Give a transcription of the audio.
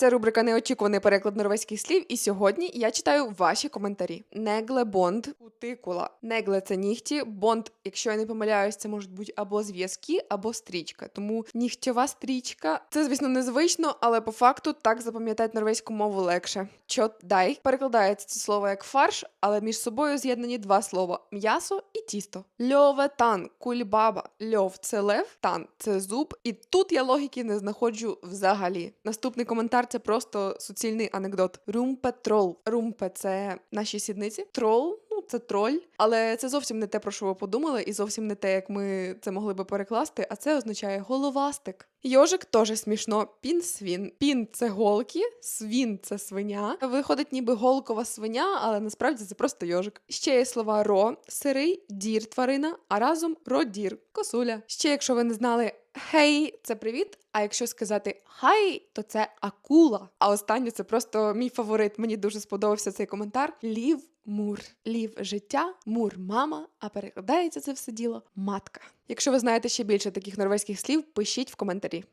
Це рубрика Неочікуваний переклад норвезьких слів. І сьогодні я читаю ваші коментарі. Негле бонд, кутикула. Негле це нігті. Бонд, якщо я не помиляюсь, це можуть бути або зв'язки, або стрічка. Тому нігтєва стрічка. Це, звісно, незвично, але по факту так запам'ятати норвезьку мову легше. Чот дай перекладається це слово як фарш, але між собою з'єднані два слова: м'ясо і тісто. Льове тан, кульбаба. Льов це лев, тан це зуб. І тут я логіки не знаходжу взагалі. Наступний коментар це просто суцільний анекдот. Румпе трол. Румпе це наші сідниці. Трол. Це троль, але це зовсім не те, про що ви подумали, і зовсім не те, як ми це могли би перекласти, а це означає головастик. Йожик теж смішно. Пін свін. Пін це голки, свін це свиня. Виходить, ніби голкова свиня, але насправді це просто йожик. Ще є слова ро, сирий, дір тварина, а разом родір, косуля. Ще, якщо ви не знали. Хей, це привіт. А якщо сказати хай, то це акула. А останнє це просто мій фаворит. Мені дуже сподобався цей коментар. Лів мур. Лів життя, мур мама, а перекладається це все діло матка. Якщо ви знаєте ще більше таких норвезьких слів, пишіть в коментарі.